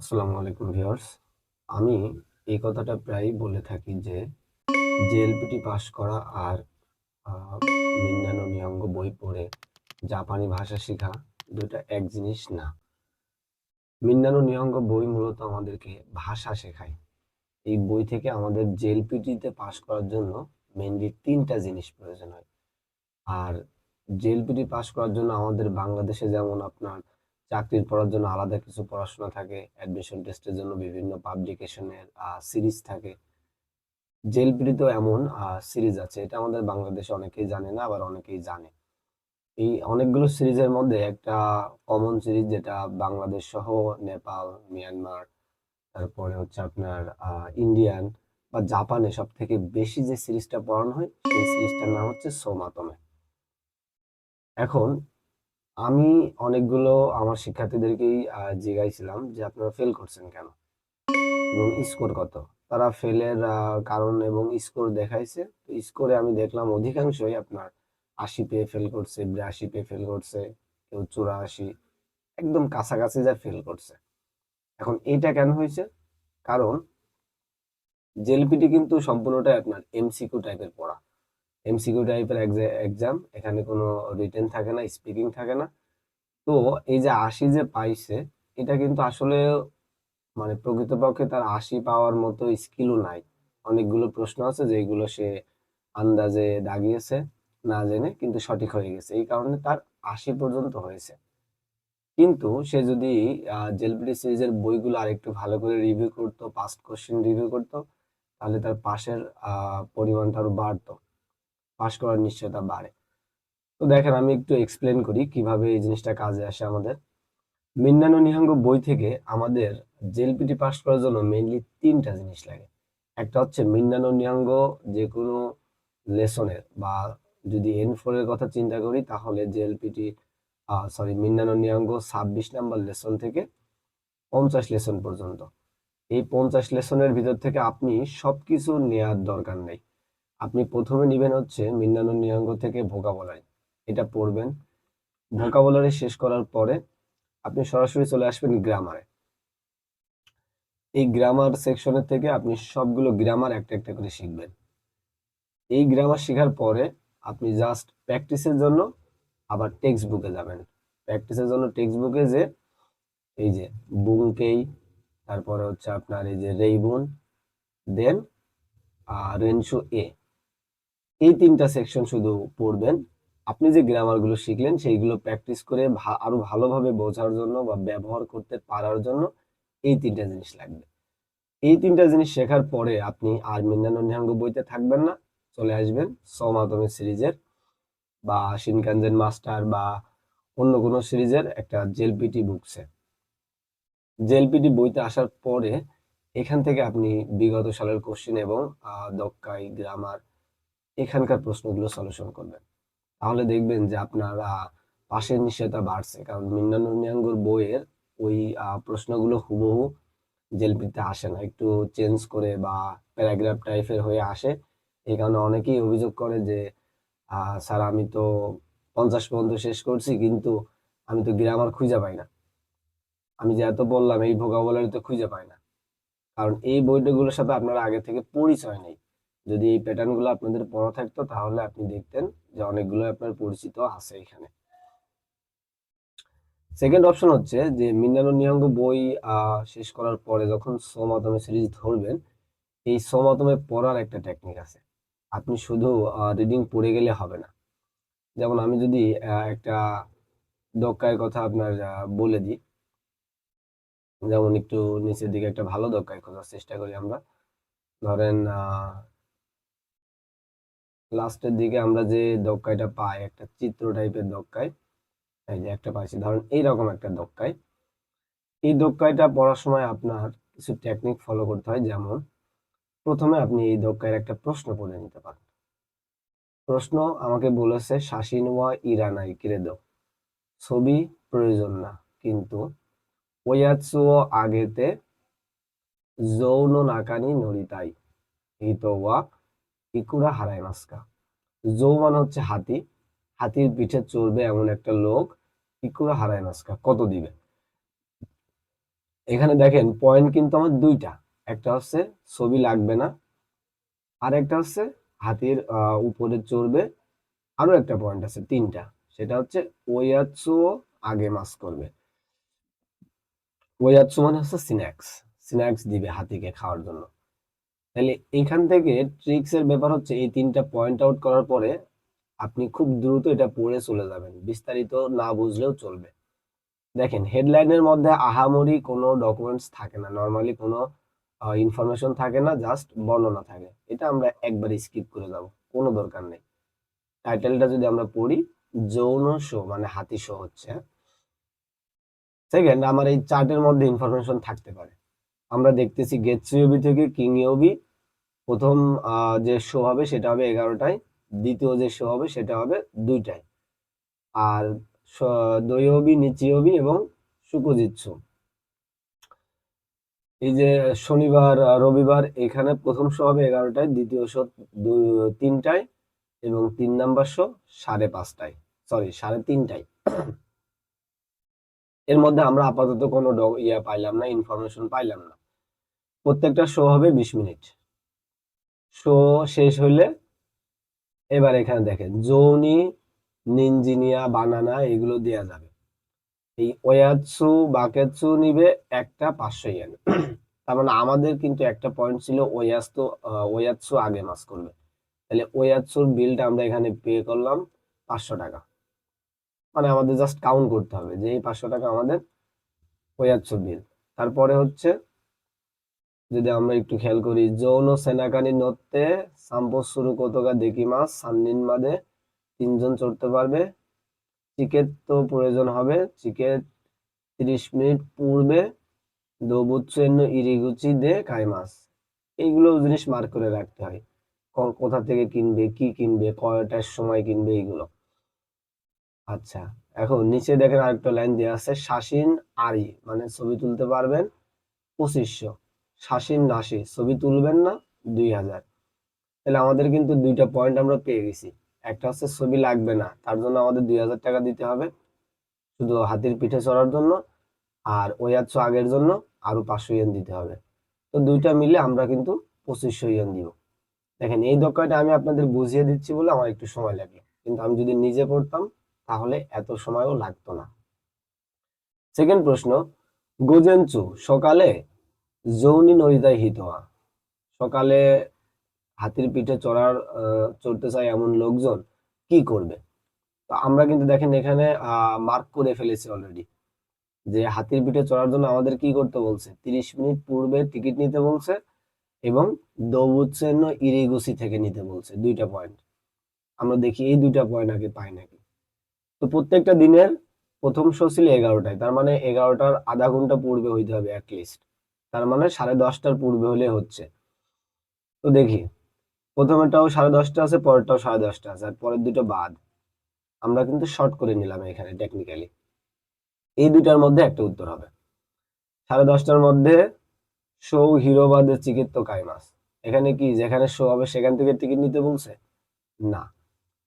আসসালামু আলাইকুম ভিউয়ার্স। আমি এই কথাটা প্রায়ই বলে থাকি যে জেএলপিটি পাস করা আর মিন্নানো নিয়ঙ্গ বই পড়ে জাপানি ভাষা শেখা দুটা এক জিনিস না। মিন্নানো নিয়ঙ্গ বই মূলত আমাদেরকে ভাষা শেখায়। এই বই থেকে আমাদের জেএলপিটিতে পাস করার জন্য মেনলি তিনটা জিনিস প্রয়োজন হয়। আর জেএলপিটি পাস করার জন্য আমাদের বাংলাদেশে যেমন আপনার চাকরির পড়ার জন্য আলাদা কিছু পড়াশোনা থাকে অ্যাডমিশন টেস্টের জন্য বিভিন্ন পাবলিকেশনের সিরিজ থাকে। জেএলপিটিতেও এমন সিরিজ আছে, এটা আমাদের বাংলাদেশে অনেকেই জানে না, আবার অনেকেই জানে। এই অনেকগুলো সিরিজের মধ্যে একটা কমন সিরিজ যেটা বাংলাদেশ সহ নেপাল, মিয়ানমার, তারপরে হচ্ছে আপনার ইন্ডিয়ান বা জাপানে সব থেকে বেশি যে সিরিজটা পড়ানো হয়, সেই সিরিজটার নাম হচ্ছে সোমাতমে। এখন আমি অনেকগুলো আমার শিক্ষার্থীদেরকেই আহ, জিজ্ঞাসিলাম যে আপনারা ফেল করছেন কেন? এবং স্কোর কত? তারা ফেলের কারণ এবং স্কোর দেখাইছে। তো স্কোরে আমি দেখলাম অধিকাংশই আপনার আশি পেয়ে ফেল করছে বিরাশি পেয়ে ফেল করছে কেউ চুরাশি একদম কাছাকাছি যা ফেল করছে। এখন এইটা কেন হয়েছে? কারণ জেলপিটি কিন্তু সম্পূর্ণটাই আপনার এমসিকিউ টাইপের পড়া। এমসিকিউ টাইপের এক্সাম এখানে কোনো রিটেন থাকে না স্পিকিং থাকে না। তো এই যে আশি যে পাইছে, এটা কিন্তু আসলে মানে প্রকৃতপক্ষে তার আশি পাওয়ার মতো স্কিলও নাই। অনেকগুলো প্রশ্ন আছে যেগুলো সে আন্দাজে দাগিয়েছে, না জেনে কিন্তু সঠিক হয়ে গেছে। এই কারণে তার আশি পর্যন্ত হয়েছে। কিন্তু সে যদি জেলপিটি সিরিজের বইগুলো আরেকটু ভালো করে রিভিউ করতো পাস্ট কোশ্চেন রিভিউ করতো, তাহলে তার পাশের পরিমাণটা আরও বাড়তো। পাশ করার নিশ্চয়তা বাড়ে। তো দেখেন, আমি একটু এক্সপ্লেন করি কীভাবে এই জিনিসটা কাজে আসে আমাদের। মিন্নানো নিহাঙ্গ বই থেকে আমাদের জেএলপিটি পাস করার জন্য মেইনলি তিনটা জিনিস লাগে। একটা হচ্ছে মিন্নানো নিহাঙ্গ যে কোনো লেসনের বা যদি এন ফোর এর কথা চিন্তা করি, তাহলে জেএলপিটি সরি মিন্নানো নিহাঙ্গ ছাব্বিশ নাম্বার লেসন থেকে পঞ্চাশ লেসন পর্যন্ত। এই পঞ্চাশ লেসনের ভিতর থেকে আপনি সবকিছু নেওয়ার দরকার নেই। আপনি প্রথমে নেবেন হচ্ছে মিন্নানো নিহাঙ্গ থেকে ভোকাবুলারি এটা পড়বেন। ভোকাবুলারি শেষ করার পরে আপনি সরাসরি চলে আসবেন গ্রামারে। এই গ্রামার সেকশনের থেকে আপনি সবগুলো গ্রামার একটা একটা করে শিখবেন। এই গ্রামার শেখার পরে আপনি জাস্ট প্র্যাকটিসের জন্য আবার টেক্সট বুকে যাবেন। প্র্যাকটিসের জন্য টেক্সট বুকে যে এই যে বুংকেই তারপরে হচ্ছে আপনার এই যে রেইবুন দেন রেনশো এ। এই তিনটা সেকশন শুধু পড়বেন। আপনি যে গ্রামারগুলো শিখলেন, সেইগুলো প্র্যাকটিস করে আরও ভালোভাবে বোঝার জন্য বা ব্যবহার করতে পারার জন্য এই তিনটা জিনিস লাগবে। এই তিনটা জিনিস শেখার পরে আপনি আর মিন্নানো নিহাঙ্গ বইতে থাকবেন না। চলে আসবেন সমাতমে সিরিজের বা শিনকানজেন মাস্টার বা অন্য কোনো সিরিজের একটা জেলপিটি বুকসে। জেলপিটি বইতে আসার পরে এখান থেকে আপনি বিগত সালের কোশ্চেন এবং দক্কাই গ্রামার এখানকার প্রশ্নগুলো সলিউশন করবেন। তাহলে দেখবেন যে আপনার পাশের নিশ্চয়তা বাড়ছে। কারণ মিন্নানো নিয়াঙ্গুর বইয়ের ওই প্রশ্নগুলো হুবহু জেলপিতে আসে না। একটু চেঞ্জ করে বা প্যারাগ্রাফ টাইপের হয়ে আসে। এই কারণে অনেকেই অভিযোগ করে যে স্যার আমি তো পঞ্চাশ পর্যন্ত শেষ করছি, কিন্তু আমি তো গ্রামার খুঁজে পাই না। আমি যে এত বললাম, এই ভোকাবুলারি তো খুঁজে পাই না। কারণ এই বইগুলোর সাথে আপনারা আগে থেকে পরিচয় নেই। যদি এই প্যাটার্নগুলো আপনাদের পড়া থাকতো, তাহলে আপনি দেখতেন যে অনেকগুলো আপনার পরিচিত আছে এখানে। সেকেন্ড অপশন হচ্ছে যে মিন্নানো নিহঙ্গ বই শেষ করার পরে যখন সমাতমে সিরিজ ধরবেন, এই সমাতমে পড়ার একটা টেকনিক আছে। আপনি শুধু রিডিং পড়ে গেলে হবে না। যেমন আমি যদি একটা দক্কায়ের কথা আপনার বলে দিই। যেমন একটু নিচের দিকে একটা ভালো দক্কায় খোঁজার চেষ্টা করি আমরা। ধরেন লাস্টের দিকে আমরা যে দক্কাইটা পাই, একটা চিত্র টাইপের দক্কাই, এই যে একটা পাইছি। ধরেন এইরকম একটা দক্কাই। এই দক্কাইটা পড়ার সময় আপনার কিছু টেকনিক ফলো করতে হয়, যেমন প্রথমে আপনি এই দক্কাইয়ের একটা প্রশ্ন পড়ে নিতে পারেন। প্রশ্ন আমাকে বলেছে শাসিনওয়া ইরানাই ক্রেদো ছবি প্রয়োজন না, কিন্তু ওয়াৎসুও আগেতে যৌন নাকানি নরিতাই হিতোয়া ইকুরা হারাই মাস্কা মানে হচ্ছে হাতি। হাতির পিঠে চড়বে এমন একটা লোক ইকুরা হারাই মাস্কা কত দিবে? এখানে দেখেন পয়েন্ট কিন্তু আমার দুইটা। একটা হচ্ছে ছবি লাগবে না আর একটা হচ্ছে হাতির উপরে চড়বে। আরও একটা পয়েন্ট আছে, তিনটা। সেটা হচ্ছে ওয়াৎসু আগে মাস করবে। ওয়াৎসু মানে হচ্ছে স্ন্যাক্স। স্ন্যাক্স দিবে হাতিকে খাওয়ার জন্য। তাহলে এখান থেকে ট্রিক্স এর ব্যাপার হচ্ছে, এই তিনটা পয়েন্ট আউট করার পরে আপনি খুব দ্রুত এটা পড়ে চলে যাবেন। বিস্তারিত না বুঝলেও চলবে। দেখেন হেডলাইনের মধ্যে আহামরি কোনো ডকুমেন্টস থাকে না। নর্মালি কোনো ইনফরমেশন থাকে না জাস্ট বর্ণনা থাকে। এটা আমরা একবার স্কিপ করে যাব। কোনো দরকার নেই। টাইটেলটা যদি আমরা পড়ি, যৌন শো মানে হাতি শো হচ্ছে। সেকেন্ড আমার এই চার্টের মধ্যে ইনফরমেশন থাকতে পারে। আমরা দেখতেছি গেটসিওবি থেকে কিং ইওবি প্রথম যে শো হবে সেটা হবে এগারোটায়। দ্বিতীয় যে শো হবে সেটা হবে দুইটায়। আর দৈবী নিচিয়বি এবং শুকজিৎসু। এই যে শনিবার রবিবার এখানে প্রথম শো হবে এগারোটায়, দ্বিতীয় শো তিনটায় এবং তিন নাম্বার শো সাড়ে পাঁচটায়। সরি সাড়ে তিনটায়। এর মধ্যে আমরা আপাতত কোনো ইয়া পাইলাম না ইনফরমেশন পাইলাম না। প্রত্যেকটা শো হবে বিশ মিনিট। শো শেষ হইলে এবার এখানে দেখেন যৌনি নিনজিনিয়া বানানা এগুলো দেয়া যাবে। এই ওয়াৎসু বাকেৎসু নিবে একটা পাঁচশো ইয়েন তার মানে আমাদের কিন্তু একটা পয়েন্ট ছিল ওয়াস্তু ওয়াৎসু আগে মাস করবে। তাহলে ওয়াৎসুর বিলটা আমরা এখানে পে করলাম পাঁচশো টাকা। মানে আমাদের জাস্ট কাউন্ট করতে হবে যে এই পাঁচশো টাকা আমাদের ওয়াৎসুর বিল তারপরে হচ্ছে যদি আমরা একটু খেয়াল করি, যৌন সেনাকানি নত্তে সাম্পোস শুরু কতকা দেখি মাস সান্নিন মাদে তিনজন চড়তে পারবে। চিকেট তো প্রয়োজন হবে, চিকেট তিরিশ মিনিট পূর্বে দৌবুচ্ছেন্ন ইরিগুচি দে কাইমাস এইগুলো জিনিস মার্ক করে রাখতে হয়। কোথা থেকে কিনবে, কি কিনবে, কয়টার সময় কিনবে এইগুলো। আচ্ছা এখন নিচে দেখেন আরেকটা লাইন দেওয়া আছে, শাসিন আরি মানে ছবি তুলতে পারবেন। পঁচিশশো। শাসিন নাসি ছবি তুলবেন না, দুই হাজার। তাহলে আমাদের কিন্তু দুইটা পয়েন্ট আমরা পেয়ে গেছি। একটা হচ্ছে ছবি লাগবে না, তার জন্য আমাদের দুই হাজার টাকা দিতে হবে। শুধু হাতির পিঠে চড়ার জন্য আর ওয়াচ্ছ আগের জন্য আরও পাঁচশো ইয়েন দিতে হবে। তো দুইটা মিলে আমরা কিন্তু পঁচিশশো ইয়েন দিব। দেখেন, এই দক্ষাটা আমি আপনাদের বুঝিয়ে দিচ্ছি বলে আমার একটু সময় লাগল। কিন্তু আমি যদি নিজে পড়তাম, তাহলে এত সময়ও লাগতো না। সেকেন্ড প্রশ্ন, গোজেনচু সকালে যৌনি নরিদায় হিত হওয়া। সকালে হাতির পিঠে চড়ার চড়তে চায় এমন লোকজন, কি করবে? তো আমরা কিন্তু দেখেন এখানে মার্ক করে ফেলেছি অলরেডি যে হাতির পিঠে চড়ার জন্য আমাদের কি করতে বলছে? তিরিশ মিনিট পূর্বে টিকিট নিতে বলছে এবং দৌবুচ্ছেন্ন ইরিগুসি থেকে নিতে বলছে, দুইটা পয়েন্ট আমরা দেখি এই দুইটা পয়েন্ট আগে পাই নাকি। তো প্রত্যেকটা দিনের প্রথম শো ছিল এগারোটায়, তার মানে এগারোটার আধা ঘণ্টা পূর্বে হইতে হবে লিস্ট তার মানে সাড়ে দশটার পূর্বে হলে হচ্ছে। তো দেখি, প্রথমেরটাও সাড়ে দশটা আছে, পরেরটাও সাড়ে দশটা আছে, আর পরের দুটো বাদ। আমরা কিন্তু শর্ট করে নিলাম এখানে টেকনিক্যালি এই দুটার মধ্যে একটা উত্তর হবে। সাড়ে দশটার মধ্যে শো হিরোবাদের চিকিৎস কাইমাস। এখানে কি, যেখানে শো হবে সেখান থেকে টিকিট নিতে বলছে? না।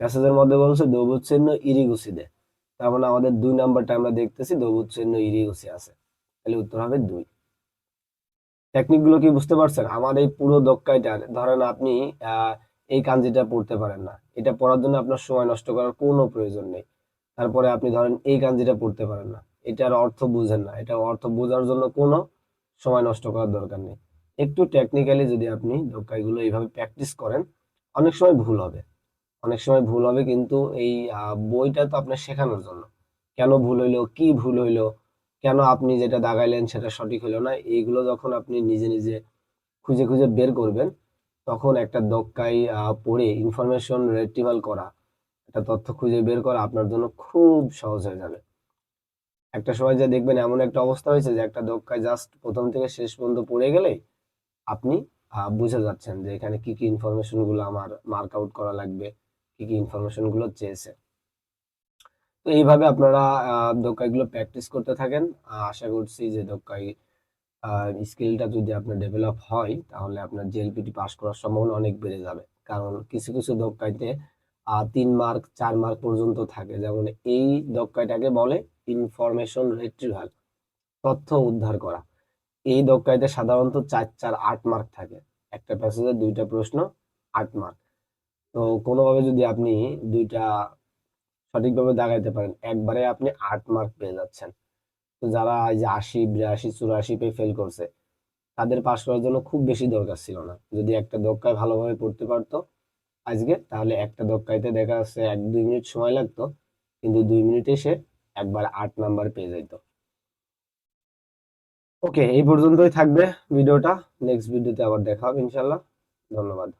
প্যাসেজের মধ্যে বলছে দৌবুচ্ছেন্ন ইরিগুসিদে। তার মানে আমাদের দুই নাম্বারটা আমরা দেখতেছি দৌবুচ্ছেন্ন ইরিগুসি আছে তাহলে উত্তর হবে দুই। টেকনিকগুলো কি বুঝতে পারছেন? আমার এই পুরো দক্কাইটার ধরেন আপনি এই কাঞ্জিটা পড়তে পারেন না। এটা পড়ার জন্য আপনার সময় নষ্ট করার কোনো প্রয়োজন নেই। তারপরে আপনি ধরেন এই কাঞ্জিটা পড়তে পারেন না। এটার অর্থ বুঝেন না। এটা অর্থ বোঝার জন্য কোনো সময় নষ্ট করার দরকার নেই। একটু টেকনিক্যালি যদি আপনি দক্কাইগুলো এইভাবে প্র্যাকটিস করেন, অনেক সময় ভুল হবে। অনেক সময় ভুল হবে কিন্তু এই বইটা তো আপনার শেখানোর জন্য। কেন ভুল হইল? কি ভুল হইল? কেন আপনি যেটা দাগাইলেন সেটা সঠিক হলো না? এইগুলো যখন আপনি নিজে নিজে খুঁজে খুঁজে বের করবেন, তখন একটা দক্কাই পড়ে ইনফরমেশন রেট্রিভাল করা, একটা তথ্য খুঁজে বের করা আপনার জন্য খুব সহজ হয়ে যাবে। একটা সময় যে দেখবেন এমন একটা অবস্থা হয়েছে যে একটা দক্কায় জাস্ট প্রথম থেকে শেষ পর্যন্ত পড়ে গেলে আপনি বুঝে যাচ্ছেন যে এখানে কি কি ইনফরমেশনগুলো আমার মার্ক আউট করা লাগবে, কি কি ইনফরমেশনগুলো চেয়েছে। তো এইভাবে আপনারা আহ, দক্কাইগুলো প্র্যাকটিস করতে থাকেন। আশা করছি যে দক্কাই স্কিলটা যদি আপনার ডেভেলপ হয় তাহলে আপনার জেএলপিটি পাস করার সম্ভাবনা অনেক বেড়ে যাবে। কারণ কিছু কিছু দক্কাইতে আহ, তিন মার্ক চার মার্ক পর্যন্ত থাকে। যেমন এই দক্কাইটাকে বলে ইনফরমেশন রিট্রিভাল তথ্য উদ্ধার করা। এই দক্কাইতে সাধারণত চার চার আট মার্ক থাকে। একটা প্যাসেজের দুইটা প্রশ্ন আট মার্ক তো কোনোভাবে যদি আপনি দুইটা সঠিকভাবে দাগাইতে পারেন। একবারে আপনি আট মার্ক পেয়ে যাচ্ছেন। তো যারা এই যে আশি, বিরাশি, চুরাশি পেয়ে ফেল করছে, তাদের পাশ করার জন্য খুব বেশি দরকার ছিল না। যদি একটা দক্কায় ভালোভাবে পড়তে পারতো আজকে, তাহলে একটা দক্কাইতে দেখা যাচ্ছে এক, দুই মিনিট সময় লাগতো, কিন্তু দুই মিনিটে সে একবার আট নাম্বার পেয়ে যেত ওকে, এই পর্যন্তই থাকবে ভিডিওটা। নেক্সট ভিডিওতে আবার দেখা হবে ইনশাল্লাহ ধন্যবাদ।